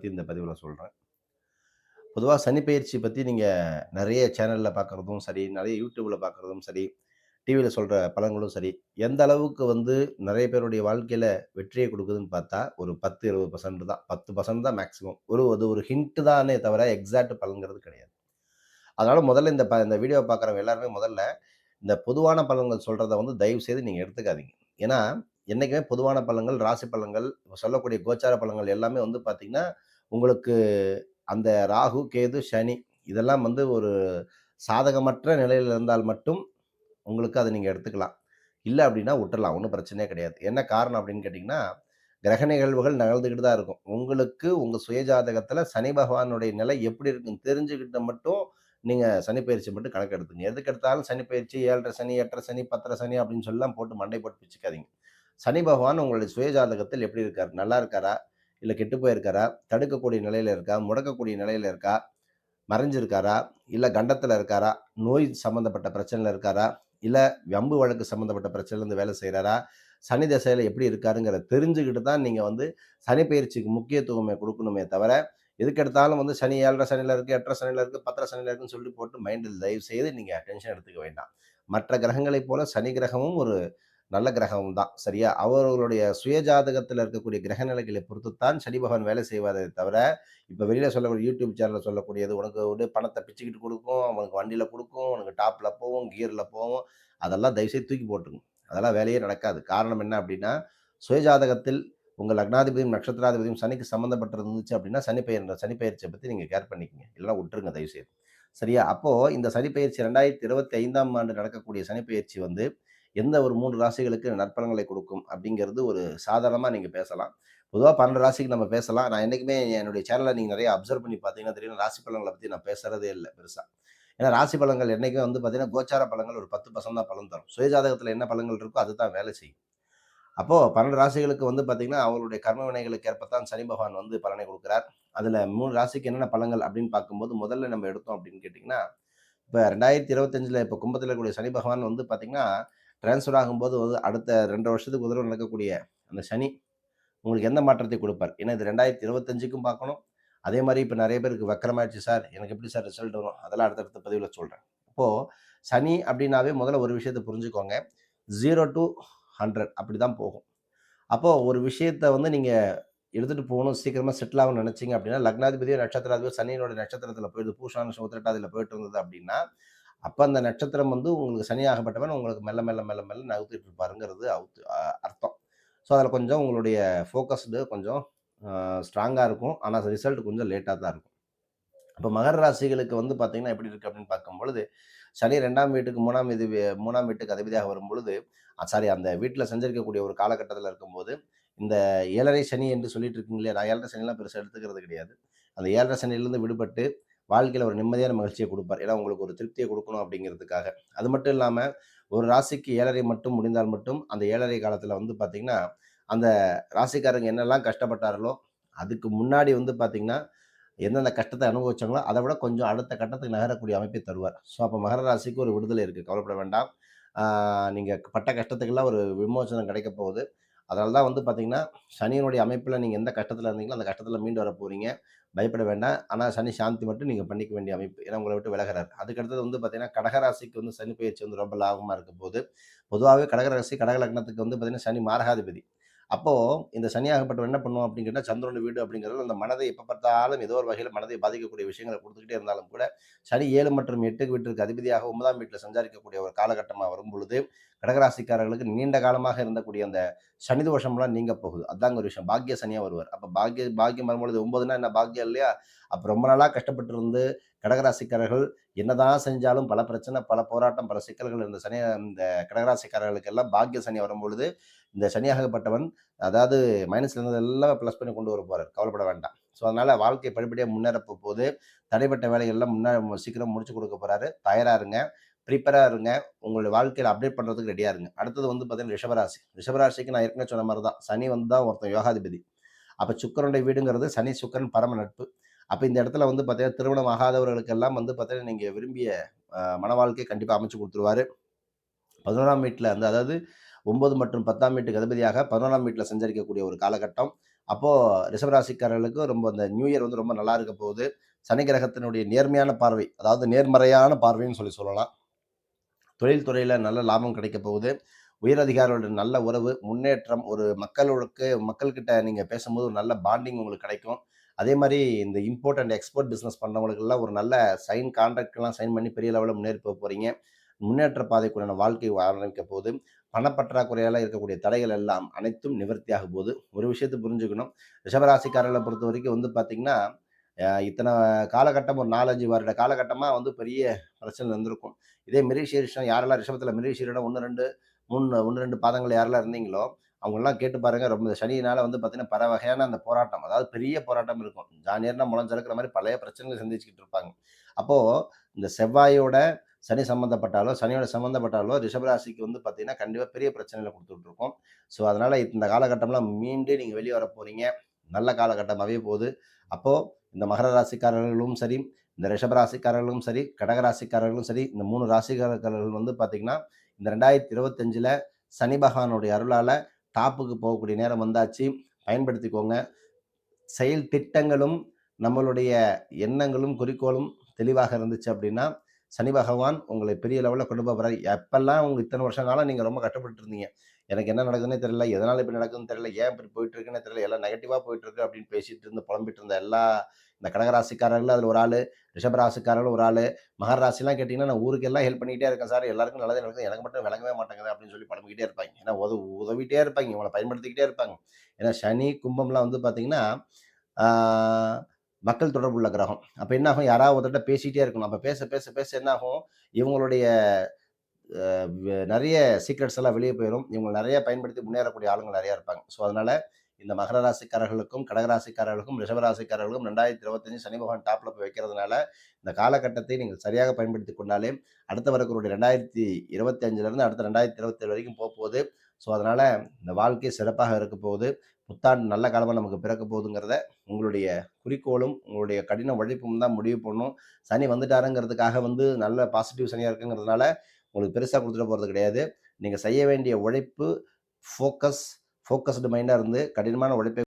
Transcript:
பற்றி இந்த பதிவில் சொல்கிறேன் பொதுவாக சனி பயிற்சி பற்றி நீங்கள் நிறைய சேனலில் பார்க்குறதும் சரி நிறைய யூடியூப்பில் பார்க்குறதும் சரி டிவியில் சொல்கிற பலன்களும் சரி எந்த அளவுக்கு வந்து நிறைய பேருடைய வாழ்க்கையில் வெற்றியை கொடுக்குதுன்னு பார்த்தா ஒரு பத்து இருபது பர்சன்ட் தான். பத்து பர்சன்ட் தான் மேக்ஸிமம் ஒரு அது ஒரு ஹிண்ட்டு தானே தவிர எக்ஸாக்ட் பலன்கிறது கிடையாது. அதனால் முதல்ல இந்த ப இந்த வீடியோ பார்க்குறவங்க எல்லாருமே முதல்ல இந்த பொதுவான பலன்கள் சொல்கிறத வந்து தயவு செய்து நீங்கள் எடுத்துக்காதீங்க. ஏன்னா என்றைக்குமே பொதுவான பலன்கள் ராசி பலன்கள் சொல்லக்கூடிய கோச்சார பலன்கள் எல்லாமே வந்து பார்த்திங்கன்னா உங்களுக்கு அந்த ராகு கேது சனி இதெல்லாம் வந்து ஒரு சாதகமற்ற நிலையில் இருந்தால் மட்டும் உங்களுக்கு அதை நீங்கள் எடுத்துக்கலாம். இல்லை அப்படின்னா விட்டுறலாம். ஒன்றும் பிரச்சனையே கிடையாது. என்ன காரணம் அப்படின்னு கேட்டிங்கன்னா கிரக நிகழ்வுகள் நிகழ்ந்துக்கிட்டு தான் இருக்கும். உங்களுக்கு உங்கள் சுயஜாதகத்தில் சனி பகவானுடைய நிலை எப்படி இருக்குன்னு தெரிஞ்சுக்கிட்ட மட்டும் நீங்கள் சனி பயிற்சி மட்டும் கணக்கு எடுத்துங்க எதுக்கு எடுத்தாலும் சனி பயிற்சி ஏழரை சனி எட்டரை சனி பத்தரை சனி அப்படின்னு சொல்லலாம் போட்டு மண்டை போட்டு பிச்சுக்காதீங்க. சனி பகவான் உங்களுடைய சுயஜாதகத்தில் எப்படி இருக்கார்? நல்லா இருக்காரா? இல்லை கெட்டு போயிருக்காரா? தடுக்கக்கூடிய நிலையில் இருக்கா? முடக்கக்கூடிய நிலையில் இருக்கா? மறைஞ்சிருக்காரா? இல்லை கண்டத்தில் இருக்காரா? நோய் சம்மந்தப்பட்ட பிரச்சனையில் இருக்காரா? இல்லை வம்பு வழக்கு சம்மந்தப்பட்ட பிரச்சனையிலேருந்து வேலை செய்கிறாரா சனி தசையில் எப்படி இருக்காருங்கிறத தெரிஞ்சுக்கிட்டு தான் நீங்கள் வந்து சனி பயிற்சிக்கு முக்கியத்துவமே கொடுக்கணுமே தவிர எதுக்கெடுத்தாலும் வந்து சனி ஏழரை சனியில் இருக்குது எட்டரை சனியில் இருக்குது பத்தரை சனியில் இருக்குன்னு சொல்லி போட்டு மைண்டில் தயவு செய்து நீங்கள் டென்ஷன் எடுத்துக்க வேண்டாம். மற்ற கிரகங்களைப் போல சனி கிரகமும் ஒரு நல்ல கிரகம் தான் சரியா? அவர்களுடைய சுயஜாதகத்தில் இருக்கக்கூடிய கிரக நிலைகளை பொறுத்துத்தான் சனி பகவான் வேலை செய்வாரே தவிர இப்போ வெளியில் சொல்லக்கூடிய யூடியூப் சேனலில் சொல்லக்கூடியது உனக்கு வந்து பணத்தை பிச்சுக்கிட்டு கொடுக்கும் அவனுக்கு வண்டியில் கொடுக்கும் உனக்கு டாப்பில் போகும் கியரில் போகும் அதெல்லாம் தயவுசெய்து தூக்கி போட்டுருங்க. அதெல்லாம் வேலையே நடக்காது. காரணம் என்ன அப்படின்னா சுயஜாதகத்தில் உங்கள் லக்னாதிபதியும் நட்சத்திராதிபதியும் சனிக்கு சம்மந்தப்பட்டிருந்துச்சு அப்படின்னா சனி பெயர் சனி பயிற்சியை பற்றி நீங்கள் கேர் பண்ணிக்கங்க. இல்லைனா விட்டுருங்க தயவுசெய்து. சரியா? அப்போது இந்த சனி பயிற்சி ரெண்டாயிரத்தி இருபத்தி ஐந்தாம் ஆண்டு நடக்கக்கூடிய சனி பயிற்சி வந்து எந்த ஒரு மூன்று ராசிகளுக்கு நற்பலன்களை கொடுக்கும் அப்படிங்கிறது ஒரு சாதாரணமாக நீங்கள் பேசலாம். பொதுவாக பன்னெண்டு ராசிக்கு நம்ம பேசலாம். நான் என்றைக்குமே என்னுடைய சேனலை நீங்கள் நிறைய அப்சர்வ் பண்ணி பார்த்தீங்கன்னா தெரியும். ராசி பலன்களை பற்றி நான் பேசுகிறதே இல்லை பெருசாக ஏன்னா ராசி பலன்கள் என்றைக்கும் வந்து பார்த்தீங்கன்னா கோச்சார பலன்கள் ஒரு பத்து பர்சன்ட் தான் பலன் தரும். சுயஜாதகத்தில் என்ன பலன்கள் இருக்கோ அதுதான் வேலை செய்யும். அப்போது பன்னெண்டு ராசிகளுக்கு வந்து பார்த்திங்கன்னா அவங்களுடைய கர்ம வினைகளுக்கு ஏற்பத்தான் சனி பகவான் வந்து பலனை கொடுக்குறார். அதில் மூணு ராசிக்கு என்னென்ன பலன்கள் அப்படின்னு பார்க்கும்போது முதல்ல நம்ம எடுத்தோம் அப்படின்னு கேட்டிங்கன்னா இப்போ ரெண்டாயிரத்தி இருபத்தஞ்சில் இப்போ கும்பத்தில் இருக்கக்கூடிய சனி பகவான் வந்து பார்த்திங்கன்னா ட்ரான்ஸ்ஃபர் ஆகும்போது அடுத்த ரெண்டு வருஷத்துக்கு உதவி நடக்கக்கூடிய அந்த சனி உங்களுக்கு எந்த மாற்றத்தை கொடுப்பார்? ஏன்னா இது ரெண்டாயிரத்தி இருபத்தஞ்சுக்கும் பார்க்கணும். அதே மாதிரி இப்போ நிறைய பேருக்கு வக்கரமாயிடுச்சு சார். எனக்கு எப்படி சார் ரிசல்ட் வரும்? அதெல்லாம் அடுத்தடுத்த பதிவில் சொல்கிறேன் இப்போது சனி அப்படின்னாவே முதல்ல ஒரு விஷயத்தை புரிஞ்சுக்கோங்க. ஜீரோ டு ஹண்ட்ரட் அப்படி தான் போகும். அப்போது ஒரு விஷயத்தை வந்து நீங்கள் எடுத்துகிட்டு போகணும். சீக்கிரமாக செட்டில் ஆகணும்னு நினச்சிங்க அப்படின்னா லக்னாதிபதியோ நட்சத்திராதிபதியோ சனியினோட நட்சத்திரத்தில் போயிடுது. பூஷான நட்சத்திரத்தில் போயிட்டு இருந்தது அப்படின்னா அப்போ அந்த நட்சத்திரம் வந்து உங்களுக்கு சனியாகப்பட்டவன் உங்களுக்கு மெல்ல மெல்ல மெல்ல மெல்ல நகர்த்திட்டு இருப்பாருங்கிறது அவுத்து அர்த்தம். ஸோ அதில் கொஞ்சம் உங்களுடைய ஃபோக்கஸ்டு கொஞ்சம் ஸ்ட்ராங்காக இருக்கும். ஆனால் ரிசல்ட் கொஞ்சம் லேட்டாக தான் இருக்கும். இப்போ மகர ராசிகளுக்கு வந்து பார்த்தீங்கன்னா எப்படி இருக்குது அப்படின்னு பார்க்கும்பொழுது சனி ரெண்டாம் வீட்டுக்கு மூணாம் இது மூணாம் வீட்டுக்கு அதிபதியாக வரும் பொழுது சாரி அந்த வீட்டில் செஞ்சிருக்கக்கூடிய ஒரு காலகட்டத்தில் இருக்கும்போது இந்த ஏழரை சனி என்று சொல்லிட்டு இருக்கீங்களே இல்லையா? நான் ஏழரை சனிலாம் பெருசாக எடுத்துக்கிறது கிடையாது. அந்த ஏழரை சனிலேருந்து விடுபட்டு வாழ்க்கையில் ஒரு நிம்மதியான மகிழ்ச்சியை கொடுப்பார். ஏன்னா உங்களுக்கு ஒரு திருப்தியை கொடுக்கணும் அப்படிங்கிறதுக்காக. அது மட்டும் இல்லாமல் ஒரு ராசிக்கு ஏழரை மட்டும் முடிந்தால் மட்டும் அந்த ஏழரை காலத்தில் வந்து பார்த்திங்கன்னா அந்த ராசிக்காரங்க என்னெல்லாம் கஷ்டப்பட்டார்களோ அதுக்கு முன்னாடி வந்து பார்த்திங்கன்னா எந்தெந்த கஷ்டத்தை அனுபவிச்சாங்களோ அதை விட கொஞ்சம் அடுத்த கட்டத்துக்கு நகரக்கூடிய அமைப்பை தருவார். ஸோ அப்போ மகர ராசிக்கு ஒரு விடுதலை இருக்குது கவலைப்பட வேண்டாம். நீங்கள் பட்ட கஷ்டத்துக்கெல்லாம் ஒரு விமோசனம் கிடைக்க போகுது. அதனால தான் வந்து பார்த்திங்கன்னா சனியினுடைய அமைப்பில் நீங்கள் எந்த கஷ்டத்தில் இருந்தீங்களோ அந்த கஷ்டத்தில் மீண்டு வர போகிறீங்க பயப்பட வேண்டாம். ஆனால் சனி சாந்தி மட்டும் நீங்கள் பண்ணிக்க வேண்டிய அமைப்பு. ஏன்னா உங்களை விட்டு விலகிறார். அதுக்கடுத்தது வந்து பார்த்தீங்கன்னா கடகராசிக்கு வந்து சனி பயிற்சி வந்து ரொம்ப லாபமாக இருக்க போது பொதுவாகவே கடகராசி கடக லக்னத்துக்கு வந்து பார்த்தீங்கன்னா சனி மாரகாதிபதி. அப்போது இந்த சனியாகப்பட்டவர் என்ன பண்ணுவோம் அப்படின்னு கேட்டால் சந்திரன் வீடு அப்படிங்கிறது அந்த மனதை எப்போ பார்த்தாலும் ஏதோ ஒரு வகையில் மனதை பாதிக்கக்கூடிய விஷயங்களை கொடுத்துக்கிட்டே இருந்தாலும் கூட சனி ஏழு மற்றும் எட்டு வீட்டிற்கு அதிபதியாக ஒன்பதாம் வீட்டில் சஞ்சாரிக்கக்கூடிய ஒரு காலகட்டமாக வரும் பொழுது கடகராசிக்காரர்களுக்கு நீண்ட காலமாக இருந்தக்கூடிய அந்த சனி தோஷம்லாம் நீங்க போகுது. அதாங்க ஒரு விஷயம். பாக்கிய சனியாக வருவார். அப்போ பாக்கிய பாக்கியம் வரும்பொழுது ஒன்பதுனா என்ன? பாக்கியம் இல்லையா? அப்போ ரொம்ப நாளாக கஷ்டப்பட்டு இருந்து கடகராசிக்காரர்கள் என்னதான் செஞ்சாலும் பல பிரச்சனை பல போராட்டம் பல சிக்கல்கள் இருந்த சனி இந்த கடகராசிக்காரர்களுக்கு எல்லாம் பாக்கிய சனி வரும்பொழுது இந்த சனியாகப்பட்டவன் அதாவது மைனஸ்ல இருந்ததெல்லாம் ப்ளஸ் பண்ணி கொண்டு வர போறார். கவலைப்பட வேண்டாம். ஸோ அதனால வாழ்க்கை படிப்படியாக முன்னேற போது தடைப்பட்ட வேலைகள்லாம் முன்னே சீக்கிரம் முடிச்சு கொடுக்க போறாரு. தயாரா இருங்க. ப்ரிப்பேராக இருங்க. உங்களுடைய வாழ்க்கையில் அப்டேட் பண்ணுறதுக்கு ரெடியாக இருங்க. அடுத்தது வந்து பார்த்தீங்கன்னா ரிஷபராசி. ரிஷபராசிக்கு நான் ஏற்கனவே சொன்ன மாதிரி தான் சனி வந்து தான் ஒருத்தன் யோகாதிபதி. அப்போ சுக்கரனுடைய வீடுங்கிறது சனி சுக்கரன் பரம நட்பு. அப்போ இந்த இடத்துல வந்து பார்த்தீங்கன்னா திருமணம் ஆகாதவர்களுக்கெல்லாம் வந்து பார்த்தீங்கன்னா நீங்கள் விரும்பிய மன வாழ்க்கையை கண்டிப்பாக அமைச்சு கொடுத்துருவாரு. பதினோராம் வீட்டில் வந்து அதாவது ஒன்பது மற்றும் பத்தாம் வீட்டுக்கு அதிபதியாக பதினோராம் வீட்டில் சஞ்சரிக்கக்கூடிய ஒரு காலகட்டம். அப்போது ரிஷபராசிக்காரர்களுக்கு ரொம்ப அந்த நியூ இயர் வந்து ரொம்ப நல்லா இருக்க போகுது. சனி கிரகத்தினுடைய நேர்மையான பார்வை அதாவது நேர்மறையான பார்வைன்னு சொல்லி சொல்லலாம். தொழில் துறையில் நல்ல லாபம் கிடைக்க போகுது. உயரதிகாரிகளுடைய நல்ல உறவு முன்னேற்றம் ஒரு மக்களுக்கு மக்கள்கிட்ட நீங்கள் பேசும்போது ஒரு நல்ல பாண்டிங் உங்களுக்கு கிடைக்கும். அதே மாதிரி இந்த இம்போர்ட் அண்ட் எக்ஸ்போர்ட் பிஸ்னஸ் பண்ணுறவங்களுக்கெல்லாம் ஒரு நல்ல சைன் கான்ட்ராக்ட்லாம் சைன் பண்ணி பெரிய லெவலில் முன்னேறி போக போகிறீங்க முன்னேற்ற பாதைக்குள்ளான வாழ்க்கை ஆரம்பிக்க போது பணப்பற்றாக்குறையால் இருக்கக்கூடிய தடைகள் எல்லாம் அனைத்தும் நிவர்த்தியாக போகுது. ஒரு விஷயத்தை புரிஞ்சுக்கணும். ரிஷபராசிக்காரர்களை பொறுத்த வரைக்கும் வந்து பார்த்திங்கன்னா இத்தனை காலகட்டம் ஒரு நாலஞ்சு வருட காலகட்டமாக வந்து பெரிய பிரச்சனை இருந்திருக்கும். இதே மிரிஷீரிஷம் யாரெல்லாம் ரிஷபத்தில் மிரிஷீரிடம் ஒன்று ரெண்டு மூணு ஒன்று ரெண்டு பாதங்கள் யாரெல்லாம் இருந்தீங்களோ அவங்கெல்லாம் கேட்டு பாருங்க ரொம்ப சனியினால் வந்து பார்த்தீங்கன்னா பல வகையான அந்த போராட்டம் அதாவது பெரிய போராட்டம் இருக்கும். ஜானியர்னா முளைஞ்சிருக்கிற மாதிரி பழைய பிரச்சனைகள் சந்திச்சுக்கிட்டு இருப்பாங்க. அப்போது இந்த செவ்வாயோட சனி சம்மந்தப்பட்டாலோ சனியோட சம்மந்தப்பட்டாலோ ரிஷபராசிக்கு வந்து பார்த்தீங்கன்னா கண்டிப்பாக பெரிய பிரச்சனைகளை கொடுத்துட்ருக்கோம் ஸோ அதனால் இந்த காலகட்டம்லாம் மீண்டும் நீங்கள் வெளியே வர போகிறீங்க நல்ல காலகட்டமாகவே போகுது. அப்போது இந்த மகர ராசிக்காரர்களும் சரி இந்த ரிஷபராசிக்காரர்களும் சரி கடகராசிக்காரர்களும் சரி இந்த மூணு ராசிக்காரர்கள் வந்து பார்த்திங்கன்னா இந்த ரெண்டாயிரத்தி இருபத்தஞ்சில் சனி பகவானுடைய அருளால் டாப்புக்கு போகக்கூடிய நேரம் வந்தாச்சு. பயன்படுத்திக்கோங்க. செயல் திட்டங்களும் நம்மளுடைய எண்ணங்களும் குறிக்கோளும் தெளிவாக இருந்துச்சு அப்படின்னா சனி பகவான் உங்களை பெரிய லெவலில் கொண்டு போகிறார் எப்பெல்லாம் உங்களுக்கு இத்தனை வருஷம் காலம் நீங்கள் ரொம்ப கஷ்டப்பட்டு இருந்தீங்க எனக்கு என்ன நடக்குதுன்னே தெரியல. எதனால் இப்படி நடக்குதுன்னு தெரியல. ஏன் இப்படி போயிட்டு இருக்குன்னு தெரியல. எல்லாம் நெகட்டிவாக போயிட்டு இருக்கு அப்படின்னு பேசிட்டு இருந்து புலம்பிட்டு இருந்த எல்லா இந்த கடகராசிக்காரர்கள் அதில் ஒரு ஆள் ரிஷபராசிக்காரர்கள் ஒரு ஆள் மகர ராசிலாம் கேட்டிங்கன்னா நான் ஊருக்கு எல்லாம் ஹெல்ப் பண்ணிக்கிட்டே இருக்கேன் சார். எல்லாருக்கும் நல்லதே நடக்குது. எனக்கு மட்டும் விளங்கவே மாட்டேங்குது அப்படின்னு சொல்லி புலம்பிக்கிட்டே இருப்பாங்க. ஏன்னா உதவு உதவிட்டே இருப்பாங்க. இவங்களை பயன்படுத்திக்கிட்டே இருப்பாங்க. ஏன்னா சனி கும்பம்லாம் வந்து பார்த்தீங்கன்னா மக்கள் தொடர்புள்ள கிரகம். அப்போ என்ன ஆகும்? யாராவது ஒருத்தட்ட பேசிகிட்டே இருக்கணும். அப்போ பேச பேச பேச என்ன ஆகும்? இவங்களுடைய நிறைய சீக்ரெட்ஸ் எல்லாம் வெளியே போயிடும் இவங்க நிறைய பயன்படுத்தி முன்னேறக்கூடிய ஆளுங்க நிறையா இருப்பாங்க. ஸோ அதனால் இந்த மகர ராசிக்காரர்களுக்கும் கடகராசிக்காரர்களுக்கும் ரிஷபராசிக்காரர்களுக்கும் ரெண்டாயிரத்தி இருபத்தஞ்சு சனி பகவான் டாப்பில் போய் வைக்கிறதுனால இந்த காலகட்டத்தை நீங்கள் சரியாக பயன்படுத்தி கொண்டாலே அடுத்த வரக்கூடிய ரெண்டாயிரத்தி இருபத்தி அஞ்சுலேருந்து அடுத்த ரெண்டாயிரத்தி இருபத்தேழு வரைக்கும் போக போகுது. ஸோ அதனால் இந்த வாழ்க்கை சிறப்பாக இருக்க போகுது. புத்தாண்டு நல்ல காலமாக நமக்கு பிறக்க போகுதுங்கிறத உங்களுடைய குறிக்கோளும் உங்களுடைய கடின உழைப்பும் தான் முடிவு பண்ணும். சனி வந்துட்டாருங்கிறதுக்காக வந்து நல்ல பாசிட்டிவ் சனியாக இருக்குங்கிறதுனால உங்களுக்கு பெருசாக கொடுத்துட்டு போகிறது கிடையாது. நீங்கள் செய்ய வேண்டிய உழைப்பு ஃபோக்கஸ் ஃபோக்கஸ்டு மைண்டாக இருந்து கடினமான உழைப்பை